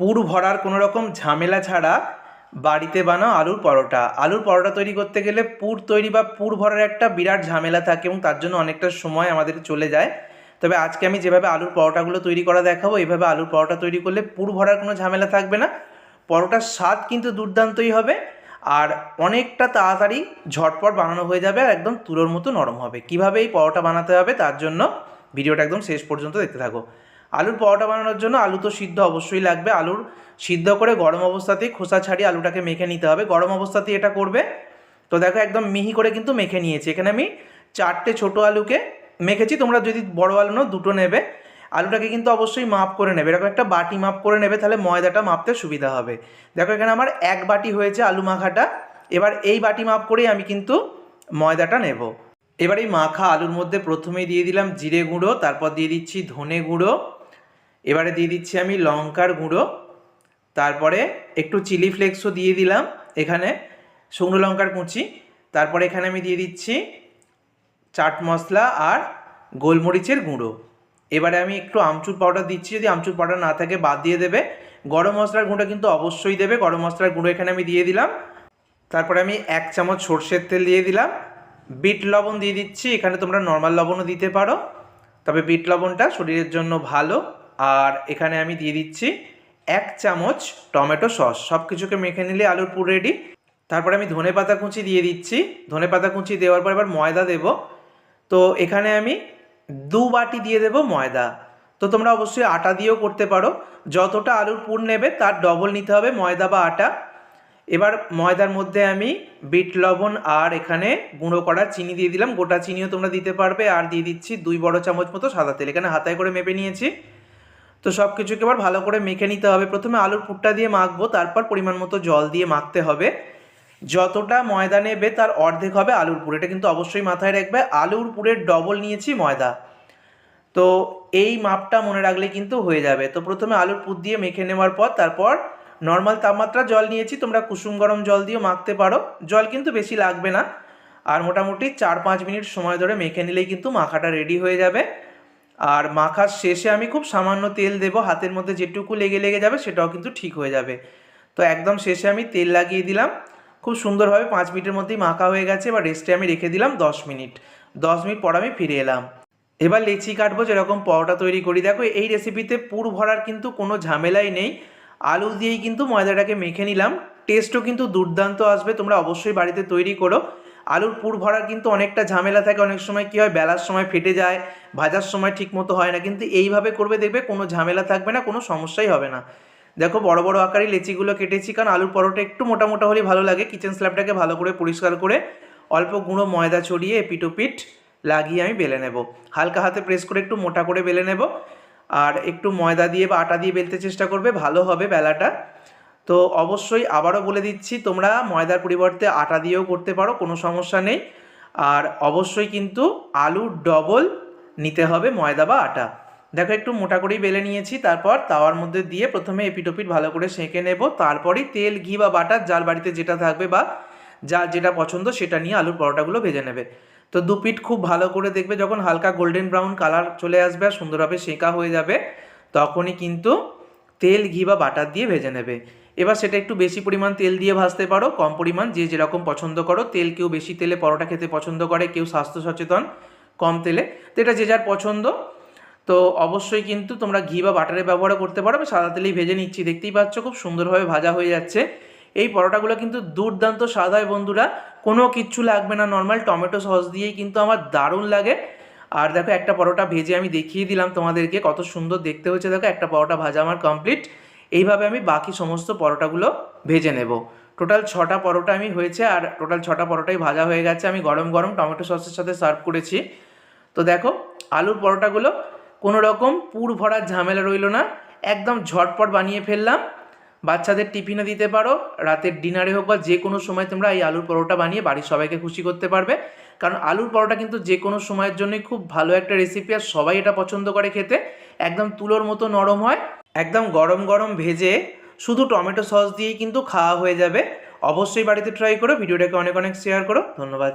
পুর ভরার কোনো রকম ঝামেলা ছাড়া বাড়িতে বানাও আলুর পরোটা। আলুর পরোটা তৈরি করতে গেলে পুর তৈরি বা পুর ভরার একটা বিরাট ঝামেলা থাকে এবং তার জন্য অনেকটা সময় আমাদের চলে যায়। তবে আজকে আমি যেভাবে আলুর পরোটাগুলো তৈরি করা দেখাবো এইভাবে আলুর পরোটা তৈরি করলে পুর ভরার কোনো ঝামেলা থাকবে না। পরোটার স্বাদ কিন্তু দুর্দান্তই হবে আর অনেকটা তাড়াতাড়ি ঝটপট বানানো হয়ে যাবে আর একদম তুলোর মতো নরম হবে। কীভাবে এই পরোটা বানাতে হবে তার জন্য ভিডিওটা একদম শেষ পর্যন্ত দেখতে থাকো। আলুর পরোটা বানানোর জন্য আলু তো সিদ্ধ অবশ্যই লাগবে। আলুর সিদ্ধ করে গরম অবস্থাতেই খোসা ছাড়িয়ে আলুটাকে মেখে নিতে হবে। গরম অবস্থাতেই এটা করবে। তো দেখো একদম মিহি করে কিন্তু মেখে নিয়েছি। এখানে আমি চারটে ছোট আলুকে মেখেছি। তোমরা যদি বড় আলু নাও, দুটো নেবে। আলুটাকে কিন্তু অবশ্যই মাপ করে নেবে। এরকম একটা বাটি মাপ করে নেবে, তাহলে ময়দাটা মাপতে সুবিধা হবে। দেখো এখানে আমার এক বাটি হয়েছে আলু মাখাটা। এবার এই বাটি মাপ করেই আমি কিন্তু ময়দাটা নেব। এবার এই মাখা আলুর মধ্যে প্রথমেই দিয়ে দিলাম জিরে গুঁড়ো, তারপর দিয়ে দিচ্ছি ধনে গুঁড়ো এবারে দিয়ে দিচ্ছি আমি লঙ্কার গুঁড়ো, তারপরে একটু চিলি ফ্লেক্সও দিয়ে দিলাম এখানে, শুকনো লঙ্কার কুচি, তারপরে এখানে আমি দিয়ে দিচ্ছি চাট মশলা আর গোলমরিচের গুঁড়ো। এবারে আমি একটু আমচুর পাউডার দিচ্ছি, যদি আমচুর পাউডার না থাকে বাদ দিয়ে দেবে। গরম মশলার গুঁড়ো কিন্তু অবশ্যই দেবে, গরম মশলার গুঁড়ো এখানে আমি দিয়ে দিলাম। তারপরে আমি এক চামচ সর্ষের তেল দিয়ে দিলাম। বিট লবণ দিয়ে দিচ্ছি, এখানে তোমরা নর্মাল লবণও দিতে পারো, তবে বিট লবণটা শরীরের জন্য ভালো। আর এখানে আমি দিয়ে দিচ্ছি এক চামচ টমেটো সস। সব কিছুকে মেখে নিলে আলুর পুর রেডি তারপরে আমি ধনে পাতা কুচি দিয়ে দিচ্ছি। ধনে পাতা কুচি দেওয়ার পর এবার ময়দা দেব। তো এখানে আমি দু বাটি দিয়ে দেব ময়দা। তো তোমরা অবশ্যই আটা দিয়েও করতে পারো। যতটা আলুর পুর নেবে তার ডবল নিতে হবে ময়দা বা আটা। এবার ময়দার মধ্যে আমি বিট লবণ আর এখানে গুঁড়ো করা চিনি দিয়ে দিলাম। গোটা চিনিও তোমরা দিতে পারবে। আর দিয়ে দিচ্ছি দুই বড় চামচ মতো সাদা তেল। এখানে হাতায় করে মেপে নিয়েছি। তো সব কিছুকে এবার ভালো করে মেখে নিতে হবে। প্রথমে আলুর পুরটা দিয়ে মাখবো, তারপর পরিমাণ মতো জল দিয়ে মাখতে হবে। যতটা ময়দা নেবে তার অর্ধেক হবে আলুর পুর। এটা কিন্তু অবশ্যই মাথায় রাখবে। আলুর পুরের ডবল নিয়েছি ময়দা। তো এই মাপটা মনে রাখলে কিন্তু হয়ে যাবে। তো প্রথমে আলুর পুর দিয়ে মেখে নেওয়ার পর, তারপর নর্মাল তাপমাত্রা জল নিয়েছি। তোমরা কুসুম গরম জল দিয়ে মাখতে পারো। জল কিন্তু বেশি লাগবে না। আর মোটামুটি চার পাঁচ মিনিট সময় ধরে মেখে নিলেই কিন্তু মাখাটা রেডি হয়ে যাবে। আর মাখার শেষে আমি খুব সামান্য তেল দেব, হাতের মধ্যে যেটুকু লেগে লেগে যাবে সেটাও কিন্তু ঠিক হয়ে যাবে। তো একদম শেষে আমি তেল লাগিয়ে দিলাম। খুব সুন্দরভাবে পাঁচ মিনিটের মধ্যেই মাখা হয়ে গেছে, এবার রেস্টে আমি রেখে দিলাম দশ মিনিট। দশ মিনিট পর আমি ফিরে এলাম। এবার লেচি কাটবো, যেরকম পরোটা তৈরি করি। দেখো, এই রেসিপিতে পুর ভরার কিন্তু কোনো ঝামেলাই নেই। আলু দিয়েই কিন্তু ময়দাটাকে মেখে নিলাম। টেস্টও কিন্তু দুর্দান্ত আসবে, তোমরা অবশ্যই বাড়িতে তৈরি করো। আলুর পুর ভরার কিন্তু অনেকটা ঝামেলা থাকে। অনেক সময় কী হয়, বেলার সময় ফেটে যায়, ভাজার সময় ঠিক মতো হয় না। কিন্তু এইভাবে করবে, দেখবে কোনো ঝামেলা থাকবে না, কোনো সমস্যাই হবে না। দেখো, বড় বড় আকারে লেচিগুলো কেটেছি, কারণ আলুর পরোটা একটু মোটা মোটা হলেই ভালো লাগে। কিচেন স্ল্যাবটাকে ভালো করে পরিষ্কার করে অল্প গুঁড়ো ময়দা ছড়িয়ে এপিটোপিট লাগিয়ে আমি বেলে নেব। হালকা হাতে প্রেস করে একটু মোটা করে বেলে নেব। আর একটু ময়দা দিয়ে বা আটা দিয়ে বেলতে চেষ্টা করবে, ভালো হবে বেলাটা। তো অবশ্যই আবারও বলে দিচ্ছি, তোমরা ময়দার পরিবর্তে আটা দিয়েও করতে পারো, কোনো সমস্যা নেই। আর অবশ্যই কিন্তু আলু ডবল নিতে হবে ময়দা বা আটা। দেখো একটু মোটা করেই বেলে নিয়েছি, তারপর তাওয়ার মধ্যে দিয়ে প্রথমে এপিটোপিট ভালো করে সেঁকে নেব, তারপরেই তেল, ঘি বা বাটার যার বাড়িতে যেটা থাকবে বা যা যেটা পছন্দ সেটা নিয়ে আলুর পরোটাগুলো ভেজে নেবে। তো দু পিঠ খুব ভালো করে দেখবে যখন হালকা গোল্ডেন ব্রাউন কালার চলে আসবে আর সুন্দরভাবে সেঁকা হয়ে যাবে, তখনই কিন্তু তেল, ঘি বা বাটার দিয়ে ভেজে নেবে। এবার সেটা একটু বেশি পরিমাণ তেল দিয়ে ভাজতে পারো, কম পরিমাণ, যে যেরকম পছন্দ করো। তেল কেউ বেশি তেলে পরোটা খেতে পছন্দ করে, কেউ স্বাস্থ্য সচেতন, কম তেলে। তো এটা যে যার পছন্দ। তো অবশ্যই কিন্তু তোমরা ঘি বা বাটারের ব্যবহার করতে পারো। আমি সাদা তেলেই ভেজে নিচ্ছি, দেখতেই পাচ্ছ খুব সুন্দরভাবে ভাজা হয়ে যাচ্ছে। এই পরোটাগুলো কিন্তু দুর্দান্ত হয় বন্ধুরা। কোনো কিচ্ছু লাগবে না, নর্মাল টমেটো সস দিয়েই কিন্তু আমার দারুণ লাগে। আর দেখো একটা পরোটা ভেজে আমি দেখিয়ে দিলাম তোমাদেরকে, কত সুন্দর দেখতে হচ্ছে দেখো একটা পরোটা ভাজা আমার কমপ্লিট। এইভাবে আমি বাকি সমস্ত পরোটাগুলো ভেজে নেব। টোটাল ছটা পরোটা আমি হয়েছে আর টোটাল ছটা পরোটাই ভাজা হয়ে গেছে। আমি গরম গরম টমেটো সসের সাথে সার্ভ করেছি। তো দেখো, আলুর পরোটাগুলো কোনো রকম পুর ভরার ঝামেলা রইল না। একদম ঝটপট বানিয়ে ফেললাম। বাচ্চাদের টিফিনে দিতে পারো। রাতের ডিনারে হোক বা যে কোনো সময় তোমরা এই আলুর পরোটা বানিয়ে বাড়ির সবাইকে খুশি করতে পারবে। কারণ আলুর পরোটা কিন্তু যে কোনো সময়ের জন্যই খুব ভালো একটা রেসিপি আর সবাই এটা পছন্দ করে খেতে। একদম তুলোর মতো নরম হয়। একদম গরম গরম ভেজে শুধু টমেটো সস দিয়েই কিন্তু খাওয়া হয়ে যাবে। অবশ্যই বাড়িতে ট্রাই করো, ভিডিওটাকে অনেক অনেক শেয়ার করো। ধন্যবাদ।